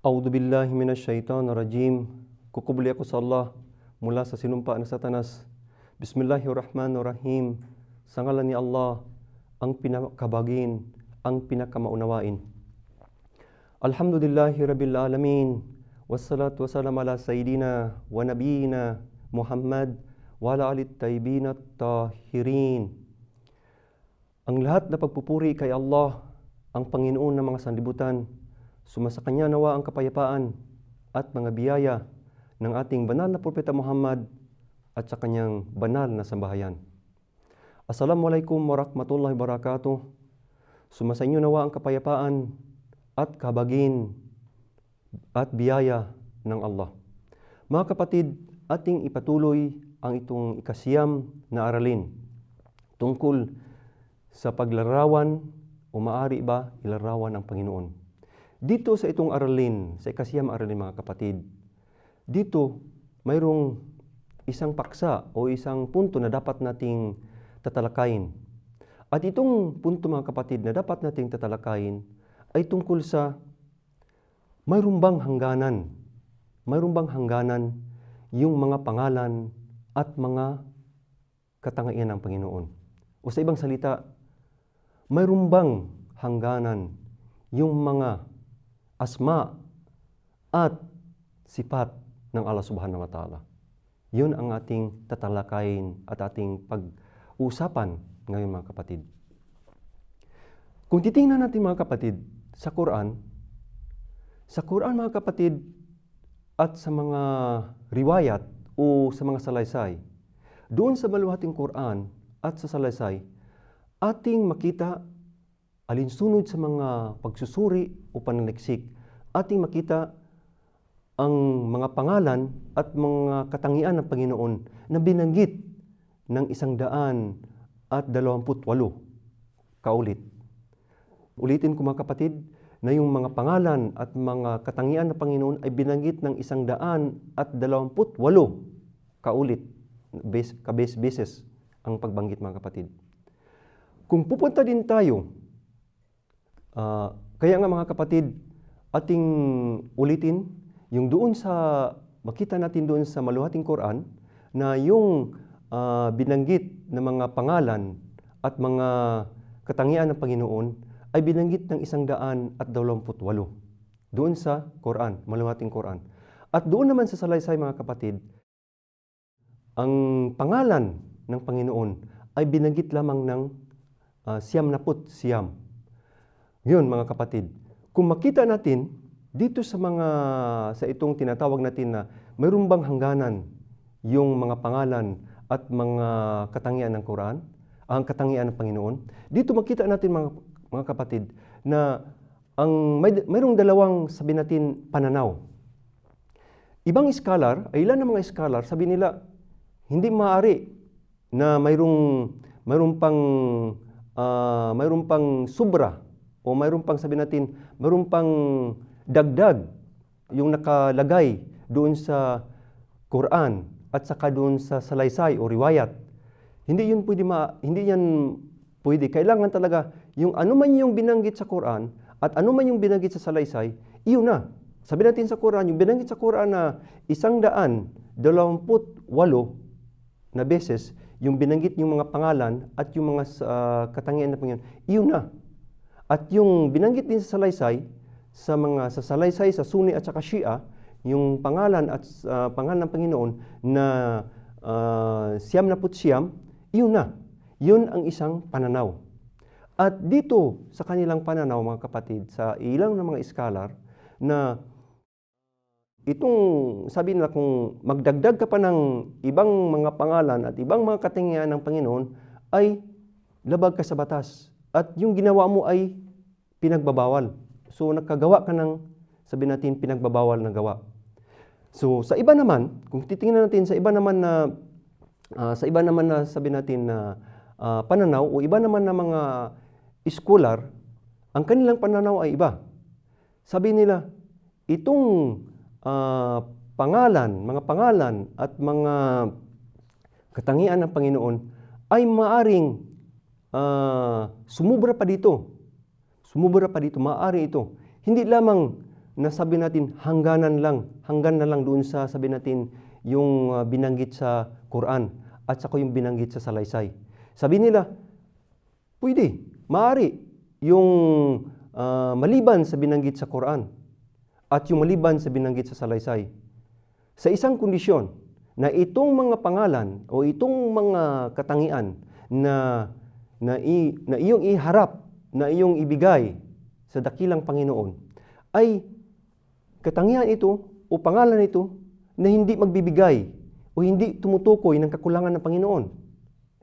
A'udhu billahi minasyaitan rajim. Kukubli ako sa Allah mula sa sinumpa ng satanas. Bismillahirrahmanirrahim. Sa ngalan ni Allah, ang pinakabagin, ang pinakamaunawain. Alhamdulillahi Rabbil Alamin. Wassalatu wassalam ala Sayyidina wa Nabiyina Muhammad wa ala alit tayyibin at tahirin. Ang lahat na pagpupuri kay Allah, ang Panginoon ng mga sanlibutan, Sumasa kanya nawa ang kapayapaan at mga biyaya ng ating banal na propeta Muhammad at sa kanyang banal na sambahayan. Assalamualaikum warahmatullahi wabarakatuh. Sumasa inyo nawa ang kapayapaan at kabagin at biyaya ng Allah. Mga kapatid, ating ipatuloy ang itong ikasiyam na aralin tungkol sa paglarawan o maari ba ilarawan ang Panginoon. Dito sa itong aralin, sa ikasiyam aralin mga kapatid, dito mayroong isang paksa o isang punto na dapat nating tatalakayin. At itong punto mga kapatid na dapat nating tatalakayin ay tungkol sa mayroong bang hangganan, mayroong bang hangganan yung mga pangalan at mga katangian ng Panginoon. O sa ibang salita, mayroong bang hangganan yung mga asma at sipat ng Allah Subhanahu wa Ta'ala. Yun ang ating tatalakayin at ating pag-usapan ngayon mga kapatid. Kung titingnan natin mga kapatid sa Quran, sa Quran mga kapatid at sa mga riwayat o sa mga salaysay, doon sa maluhating Quran at sa salaysay, ating makita alinsunod sa mga pagsusuri o pananaliksik, ating makita ang mga pangalan at mga katangian ng Panginoon na binanggit ng isang daan at dalawamput walo kaulit. Ulitin ko mga kapatid, na yung mga pangalan at mga katangian ng Panginoon ay binanggit ng isang daan at dalawamput walo kaulit, kabes-beses ang pagbanggit mga kapatid. Kung pupunta din tayo Uh, kaya nga mga kapatid, ating ulitin yung doon sa, makita natin doon sa maluhating Quran na yung uh, binanggit na mga pangalan at mga katangian ng Panginoon ay binanggit ng isang daan at dalawamput walo. Doon sa Quran, maluhating Quran. At doon naman sa salaysay mga kapatid, ang pangalan ng Panginoon ay binanggit lamang ng uh, siyam naput siyam yun mga kapatid, kung makita natin dito sa mga sa itong tinatawag natin na mayroon bang hangganan yung mga pangalan at mga katangian ng Quran, ang katangian ng Panginoon, dito makita natin mga, mga kapatid na ang may, mayroong dalawang sabi natin pananaw. Ibang scholar, ay ilan ng mga scholar, sabi nila, hindi maaari na mayroong mayroong pang uh, mayroong pang subra o mayroon pang sabi natin, mayroon pang dagdag yung nakalagay doon sa Quran at saka doon sa salaysay o riwayat. Hindi yun pwede ma, hindi yan pwede. Kailangan talaga yung ano man yung binanggit sa Quran at ano man yung binanggit sa salaysay, iyon na. Sabi natin sa Quran, yung binanggit sa Quran na isang daan, dalawamput walo na beses, yung binanggit yung mga pangalan at yung mga uh, katangian ng Panginoon, iyon na. At yung binanggit din sa salaysay, sa mga sa salaysay, sa Sunni at saka Shia, yung pangalan at uh, pangalan ng Panginoon na uh, siyam na siyam, yun na. Yun ang isang pananaw. At dito sa kanilang pananaw mga kapatid, sa ilang ng mga scholar, na itong sabi nila kung magdagdag ka pa ng ibang mga pangalan at ibang mga katingian ng Panginoon ay labag ka sa batas. At yung ginawa mo ay pinagbabawal. So nagkagawa ka ng sabi natin pinagbabawal na gawa. So sa iba naman, kung titingnan natin sa iba naman na ah, sa iba naman na sabi natin na ah, pananaw o iba naman na mga scholar, ang kanilang pananaw ay iba. Sabi nila, itong ah, pangalan, mga pangalan at mga katangian ng Panginoon ay maaring ah, sumubra pa dito. Sumubra pa dito, maaari ito. Hindi lamang na sabi natin hangganan lang, hanggan na lang doon sa sabi natin yung ah, binanggit sa Quran at saka yung binanggit sa salaysay. Sabi nila, pwede, maaari yung ah, maliban sa binanggit sa Quran at yung maliban sa binanggit sa salaysay. Sa isang kondisyon na itong mga pangalan o itong mga katangian na na, i, na iyong iharap, na iyong ibigay sa dakilang Panginoon ay katangian ito o pangalan ito na hindi magbibigay o hindi tumutukoy ng kakulangan ng Panginoon.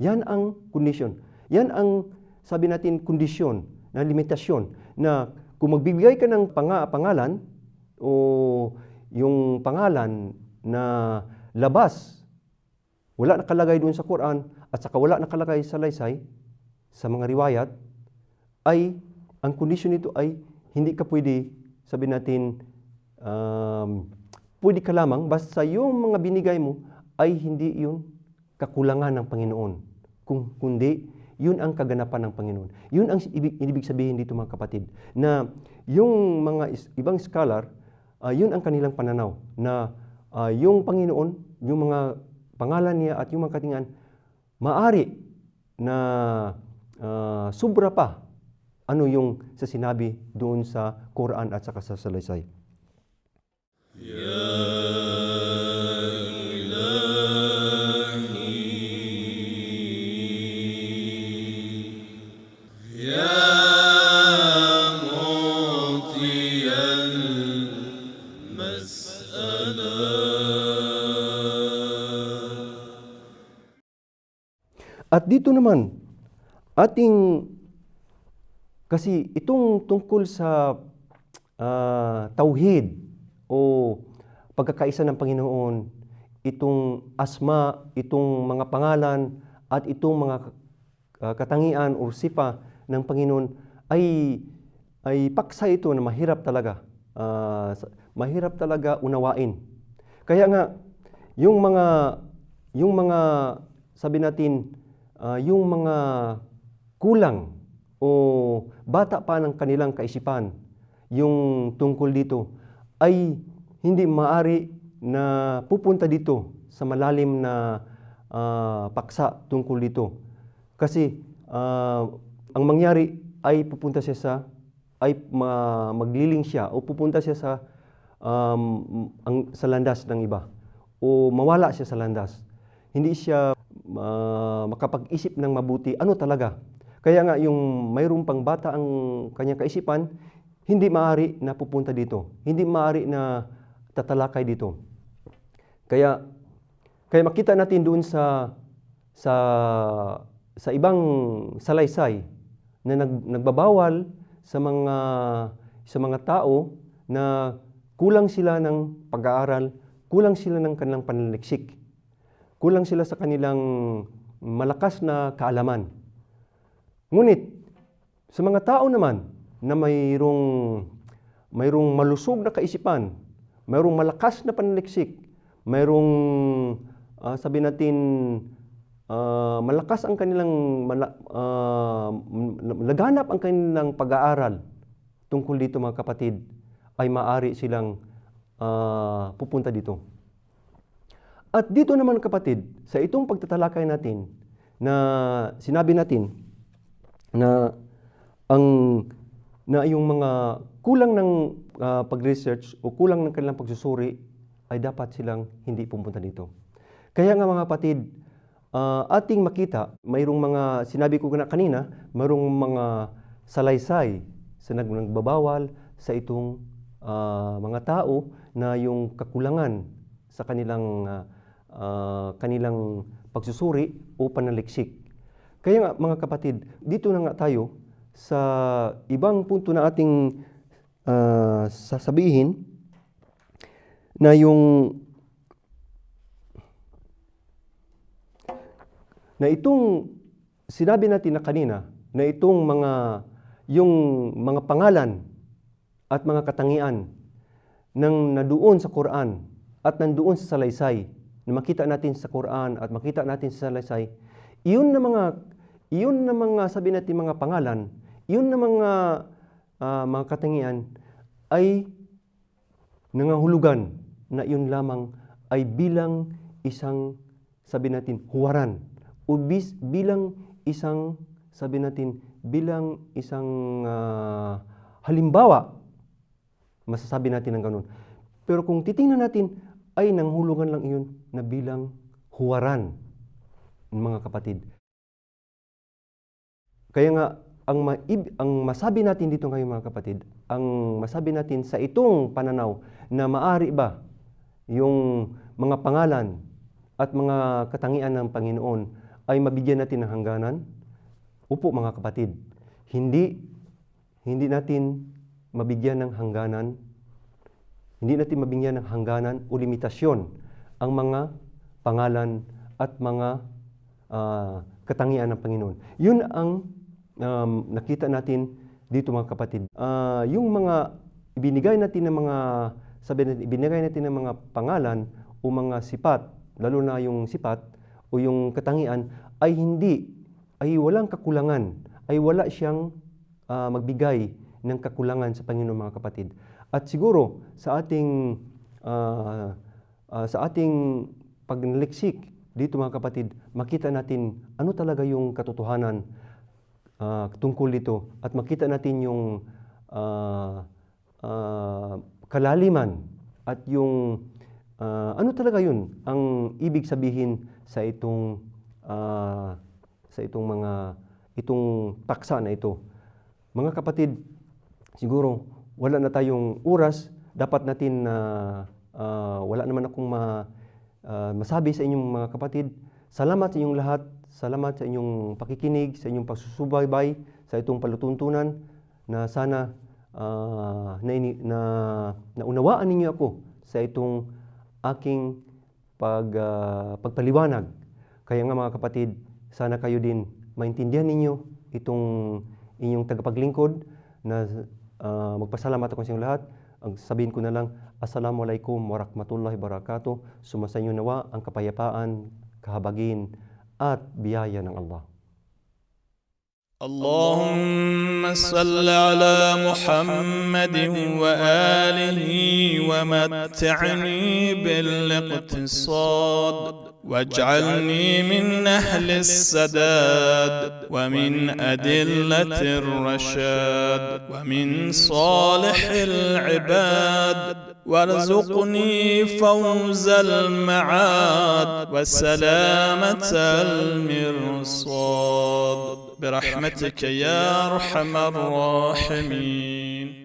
Yan ang kondisyon. Yan ang sabi natin kondisyon na limitasyon na kung magbibigay ka ng panga, pangalan o yung pangalan na labas, wala nakalagay doon sa Quran at saka wala nakalagay sa laysay, sa mga riwayat, ay ang kondisyon nito ay hindi ka pwede, sabi natin, um, pwede ka lamang basta yung mga binigay mo ay hindi yun kakulangan ng Panginoon. Kung kundi, yun ang kaganapan ng Panginoon. Yun ang ibig, ibig sabihin dito mga kapatid, na yung mga is, ibang scholar, ah, yun ang kanilang pananaw, na ah, yung Panginoon, yung mga pangalan niya at yung mga katingan, maari na ah, sobra pa ano yung sa sinabi doon sa Quran at sa Salaysay. At dito naman, ating, kasi itong tungkol sa ah, tauhid o pagkakaisa ng Panginoon, itong asma, itong mga pangalan, at itong mga ah, katangian o sipa ng Panginoon ay ay paksa ito na mahirap talaga. sa- mahirap talaga unawain. Kaya nga yung mga yung mga sabi natin ah, yung mga kulang o bata pa ng kanilang kaisipan yung tungkol dito ay hindi maari na pupunta dito sa malalim na ah, paksa tungkol dito. Kasi ah, ang mangyari ay pupunta siya sa ay ma- magliling siya o pupunta siya sa um, ang, sa landas ng iba o mawala siya sa landas. Hindi siya ah, makapag-isip ng mabuti ano talaga. Kaya nga yung mayroong pang bata ang kanyang kaisipan, hindi maaari na pupunta dito. Hindi maaari na tatalakay dito. Kaya kaya makita natin doon sa sa sa ibang salaysay na nag, nagbabawal sa mga sa mga tao na kulang sila ng pag-aaral, kulang sila ng kanilang pananaliksik. Kulang sila sa kanilang malakas na kaalaman. Ngunit sa mga tao naman na mayroong mayroong malusog na kaisipan, mayroong malakas na pananaliksik, mayroong ah, sabi natin ah, malakas ang kanilang mala, m- laganap ang kanilang pag-aaral tungkol dito mga kapatid ay maari silang ah, pupunta dito. At dito naman kapatid, sa itong pagtatalakay natin na sinabi natin na ang na yung mga kulang ng ah, pag-research o kulang ng kanilang pagsusuri ay dapat silang hindi pumunta dito. Kaya nga mga kapatid, ah, ating makita, mayroong mga, sinabi ko na kanina, mayroong mga salaysay sa nag- nagbabawal sa itong ah, mga tao na yung kakulangan sa kanilang ah, kanilang pagsusuri o panaliksik. Kaya nga mga kapatid, dito na nga tayo sa ibang punto na ating ah, sasabihin na yung na itong sinabi natin na kanina na itong mga yung mga pangalan at mga katangian ng nadoon sa Quran at nandoon sa salaysay na makita natin sa Quran at makita natin sa salaysay iyon na mga iyon na mga sabi natin mga pangalan iyon na mga ah, mga katangian ay nangahulugan na iyon lamang ay bilang isang sabi natin huwaran. O bis, bilang isang sabi natin bilang isang ah, halimbawa masasabi natin ng ganun. Pero kung titingnan natin ay nanghulugan lang iyon na bilang huwaran mga kapatid kaya nga ang maib, ang masabi natin dito ngayon mga kapatid ang masabi natin sa itong pananaw na maari ba yung mga pangalan at mga katangian ng Panginoon ay mabigyan natin ng hangganan? Upo mga kapatid, hindi hindi natin mabigyan ng hangganan, hindi natin mabigyan ng hangganan o limitasyon ang mga pangalan at mga ah, katangian ng Panginoon. Yun ang um, nakita natin dito mga kapatid. Ah, yung mga ibinigay natin ng mga sabi natin, ibinigay natin ng mga pangalan o mga sipat, lalo na yung sipat o yung katangian ay hindi ay walang kakulangan, ay wala siyang ah, magbigay ng kakulangan sa Panginoon mga kapatid. At siguro sa ating ah, ah, sa ating pagnaliksik dito mga kapatid, makita natin ano talaga yung katotohanan ah, tungkol dito at makita natin yung ah, ah, kalaliman at yung ah, ano talaga yun ang ibig sabihin sa itong ah, sa itong mga itong paksa na ito. Mga kapatid, siguro wala na tayong oras, dapat natin na ah, wala naman akong ma, ah, masabi sa inyong mga kapatid. Salamat sa inyong lahat, salamat sa inyong pakikinig, sa inyong pagsusubaybay sa itong palutuntunan na sana ah, na, na naunawaan ninyo ako sa itong aking pag, ah, pagpaliwanag. Kaya nga mga kapatid, sana kayo din maintindihan ninyo itong inyong tagapaglingkod na ah, magpasalamat ako sa inyong lahat. Ang sabihin ko na lang, Assalamualaikum warahmatullahi wabarakatuh. Sumasa inyo nawa ang kapayapaan, kahabagin at biyaya ng Allah. اللهم صل على محمد وآله ومتعني بالاقتصاد واجعلني من أهل السداد ومن أدلة الرشاد ومن صالح العباد وارزقني فوز المعاد وسلامة المرصاد. برحمتك يا أرحم الراحمين.